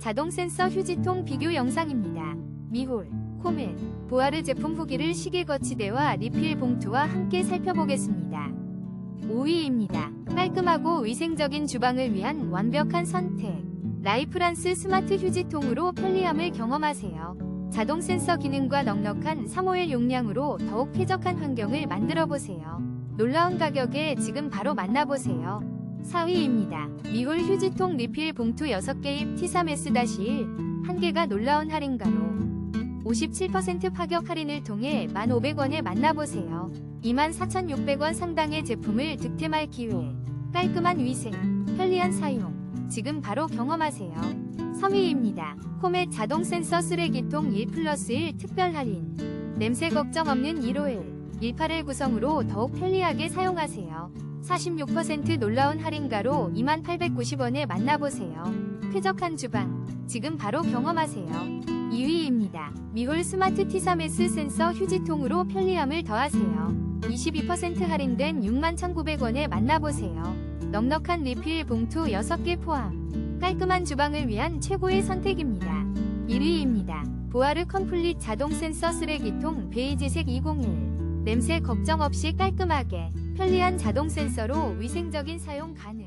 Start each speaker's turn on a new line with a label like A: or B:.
A: 자동 센서 휴지통 비교 영상입니다. 미홀, 코멧, 보아르 제품 후기를 시계 거치대와 리필 봉투와 함께 살펴보겠습니다. 5위입니다. 깔끔하고 위생적인 주방을 위한 완벽한 선택. 라이프란스 스마트 휴지통으로 편리함을 경험하세요. 자동 센서 기능과 넉넉한 3호일 용량으로 더욱 쾌적한 환경을 만들어 보세요. 놀라운 가격에 지금 바로 만나보세요. 4위입니다. 미홀 휴지통 리필 봉투 6개입 T3S-1 한 개가 놀라운 할인가로 57% 파격 할인을 통해 1,500원에 만나보세요. 24,600원 상당의 제품을 득템할 기회. 깔끔한 위생, 편리한 사용. 지금 바로 경험하세요. 3위입니다. 코멧 자동 센서 쓰레기통 1 플러스 1 특별 할인. 냄새 걱정 없는 1호일, 18일 구성으로 더욱 편리하게 사용하세요. 46% 놀라운 할인가로 2890원에 만나보세요. 쾌적한 주방, 지금 바로 경험하세요. 2위입니다. 미홀 스마트 T3S 센서 휴지통으로 편리함을 더하세요. 22% 할인된 61,900원에 만나보세요. 넉넉한 리필 봉투 6개 포함. 깔끔한 주방을 위한 최고의 선택입니다. 1위입니다. 보아르 컴플릿 자동 센서 쓰레기통 베이지색 201. 냄새 걱정 없이 깔끔하게 편리한 자동 센서로 위생적인 사용 가능.